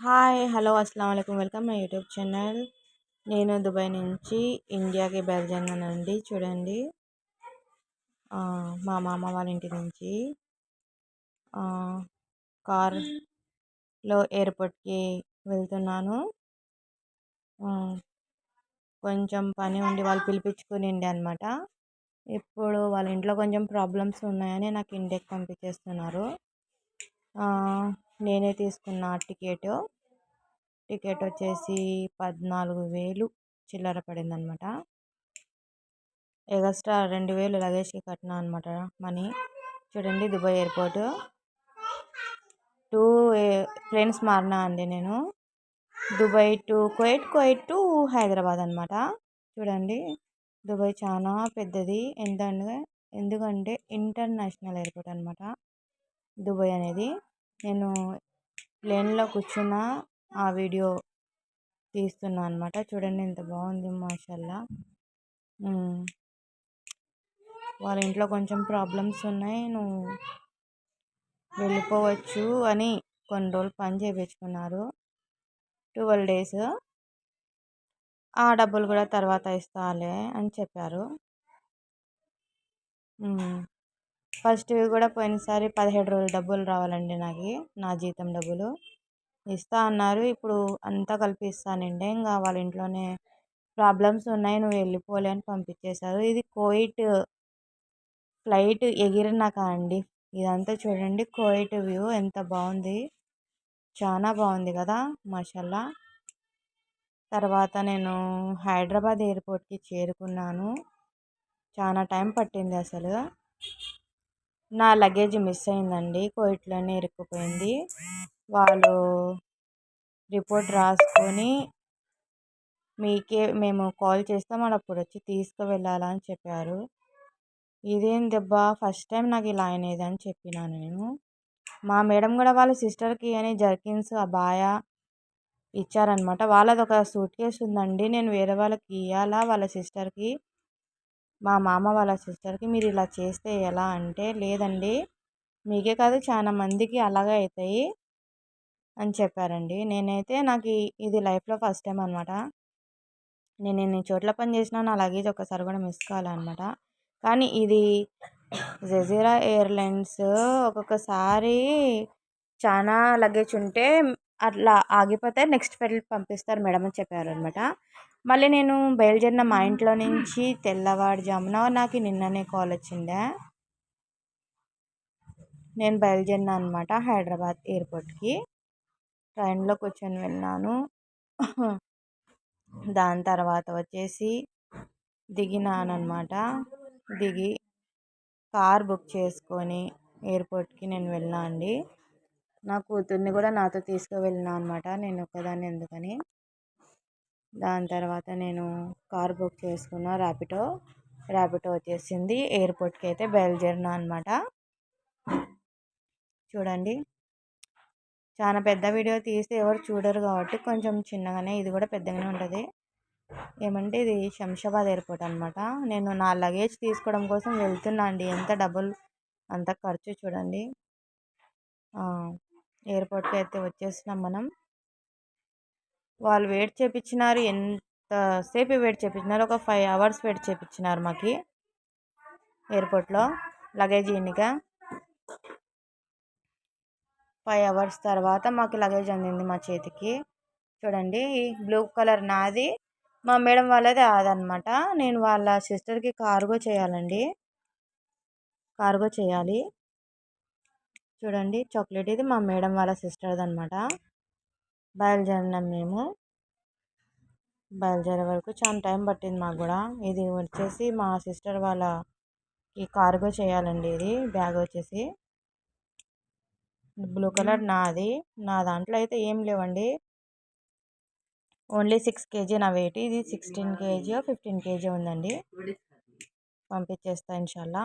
Hi hello అస్సలం అయికం welcome my YouTube channel. నేను దుబాయ్ నుంచి ఇండియాకి బయలుదేరినానండి. చూడండి. మా మామ వాళ్ళ ఇంటి నుంచి. కార్లో ఎయిర్పోర్ట్కి వెళ్తున్నాను. కొంచెం పని ఉండి వాళ్ళు పిలిపించుకునిండి అనమాట ఇప్పుడు వాళ్ళ ఇంట్లో కొంచెం ప్రాబ్లమ్స్ ఉన్నాయని నాకు ఇండియాకి పంపించేస్తున్నారు. నేనే తీసుకున్న టికెట్. టికెట్ వచ్చేసి పద్నాలుగు వేలు చిల్లర పడింది అనమాట ఎగస్ట్రా రెండు వేలు లగేజ్కి కట్టినా అనమాట మనీ. చూడండి దుబాయ్ ఎయిర్పోర్ట్. టూ ట్రైన్స్ మారినా అండి నేను. Dubai to Kuwait Kuwait to Hyderabad అనమాట. చూడండి దుబాయ్ చాలా పెద్దది. ఎంత ఎందుకంటే ఇంటర్నేషనల్ ఎయిర్పోర్ట్ అనమాట దుబాయ్ అనేది. నేను ప్లేన్లో కూర్చున్న ఆ వీడియో తీస్తున్నా అనమాట చూడండి ఎంత బాగుంది మాషల్లా. వాళ్ళ ఇంట్లో కొంచెం ప్రాబ్లమ్స్ ఉన్నాయి. నువ్వు వెళ్ళిపోవచ్చు అని కొన్ని రోజులు పని చేయించుకున్నారు ట్వెల్వ్ డేస్. ఆ డబ్బులు కూడా తర్వాత ఇస్తాలే అని చెప్పారు. ఫస్ట్ కూడా పోయినసారి పదిహేడు రోజులు డబ్బులు రావాలండి నాకు నా జీతం డబ్బులు. ఇస్తా అన్నారు. ఇప్పుడు అంతా కలిపి ఇస్తానండి. ఇంకా వాళ్ళ ఇంట్లోనే ప్రాబ్లమ్స్ ఉన్నాయి. నువ్వు వెళ్ళిపోలే అని పంపించేశారు. ఇది కోయిట్ ఫ్లైట్ ఎగిరినాక అండి? ఇదంతా చూడండి. కోయిట్ వ్యూ ఎంత బాగుంది. చాలా బాగుంది కదా మషల్లా. తర్వాత నేను హైదరాబాద్ ఎయిర్పోర్ట్కి చేరుకున్నాను. చాలా టైం పట్టింది అసలు. నా లగేజ్ మిస్ అయిందండి. కోయిట్లోనే ఇరుక్కుపోయింది. వాళ్ళు రిపోర్ట్ రాసుకొని మీకే మేము కాల్ చేస్తాం. వాళ్ళు అప్పుడు వచ్చి తీసుకువెళ్ళాలని చెప్పారు. ఇదేం దెబ్బ? ఫస్ట్ టైం నాకు ఇలా అయినది అని చెప్పినాను నేను. మా మేడం కూడా వాళ్ళ సిస్టర్కి అని జర్కిన్స్ అబాయా ఇచ్చారనమాట వాళ్ళది ఒక సూట్ కేసు ఉందండి నేను వేరే వాళ్ళకి ఇవ్వాలా వాళ్ళ సిస్టర్కి మా మామ వాళ్ళ సిస్టర్కి మీరు ఇలా చేస్తే ఎలా అంటే లేదండి మీకే కాదు చాలా మందికి అలాగే అవుతాయి అని చెప్పారండి. నేనైతే నాకు ఇది లైఫ్లో ఫస్ట్ టైం అనమాట. నేను ఎన్ని చోట్ల పని చేసినా నా లగేజ్ ఒకసారి కూడా మిస్ కావాలన్నమాట కానీ ఇది జజీరా ఎయిర్లైన్స్ ఒక్కొక్కసారి చాలా లగేజ్ ఉంటే అట్లా ఆగిపోతే నెక్స్ట్ పెళ్ళికి పంపిస్తారు మేడం అని చెప్పారు అనమాట మళ్ళీ నేను బయలుదేరిన మా ఇంట్లో నుంచి తెల్లవారుజామున నాకు నిన్ననే కాల్ వచ్చిండే నేను బయలుదేరినా అనమాట హైదరాబాద్ ఎయిర్పోర్ట్కి. ట్రైన్లో కూర్చొని వెళ్ళాను. దాని తర్వాత వచ్చేసి దిగినానమాట దిగి కార్ బుక్ చేసుకొని ఎయిర్పోర్ట్కి నేను వెళ్ళినా అండి. నా కూతుర్ని కూడా నాతో తీసుకువెళ్ళినా అనమాట నేను ఒక్కదాన్ని ఎందుకని. దాని తర్వాత నేను కార్ బుక్ చేసుకున్న ర్యాపిడో ర్యాపిడో వచ్చేసింది. ఎయిర్పోర్ట్కి అయితే బయలుదేరినా అనమాట చూడండి. చాలా పెద్ద వీడియో తీస్తే ఎవరు చూడరు కాబట్టి కొంచెం చిన్నగానే ఇది కూడా పెద్దగానే ఉంటుంది. ఏమంటే ఇది శంషాబాద్ ఎయిర్పోర్ట్ అనమాట నేను నా లగేజ్ తీసుకోవడం కోసం వెళ్తున్నా అండి. ఎంత డబ్బులు అంత ఖర్చు చూడండి. ఎయిర్పోర్ట్కి అయితే వచ్చేసినాం మనం. వాళ్ళు వెయిట్ చేయించినారు ఎంతసేపు వెయిట్ చేపించినారు ఒక ఫైవ్ అవర్స్ వెయిట్ చేయించినారు మాకు ఎయిర్పోర్ట్లో లగేజ్ ఎన్నిక ఫైవ్ అవర్స్ తర్వాత మాకు లగేజ్ అందింది మా చేతికి. చూడండి బ్లూ కలర్ నాది. మా మేడం వాళ్ళది అదనమాట నేను వాళ్ళ సిస్టర్కి కార్గో చేయాలండి. కార్గో చేయాలి. చూడండి. చాక్లెట్ ఇది మా మేడం వాళ్ళ సిస్టర్ది అనమాట బయలుదేరినాం మేము. బయలుదేరే వరకు చాలా టైం పట్టింది మాకు కూడా. ఇది వచ్చేసి మా సిస్టర్ వాళ్ళకి కార్గో చేయాలండి ఇది బ్యాగ్ వచ్చేసి. బ్లూ కలర్ నాది. నా దాంట్లో అయితే ఏం లేవండి. ఓన్లీ సిక్స్ కేజీ నా వెయిట్. ఇది సిక్స్టీన్ కేజీ ఫిఫ్టీన్ కేజీ ఉందండి. పంపించేస్తా ఇన్షాల్లా.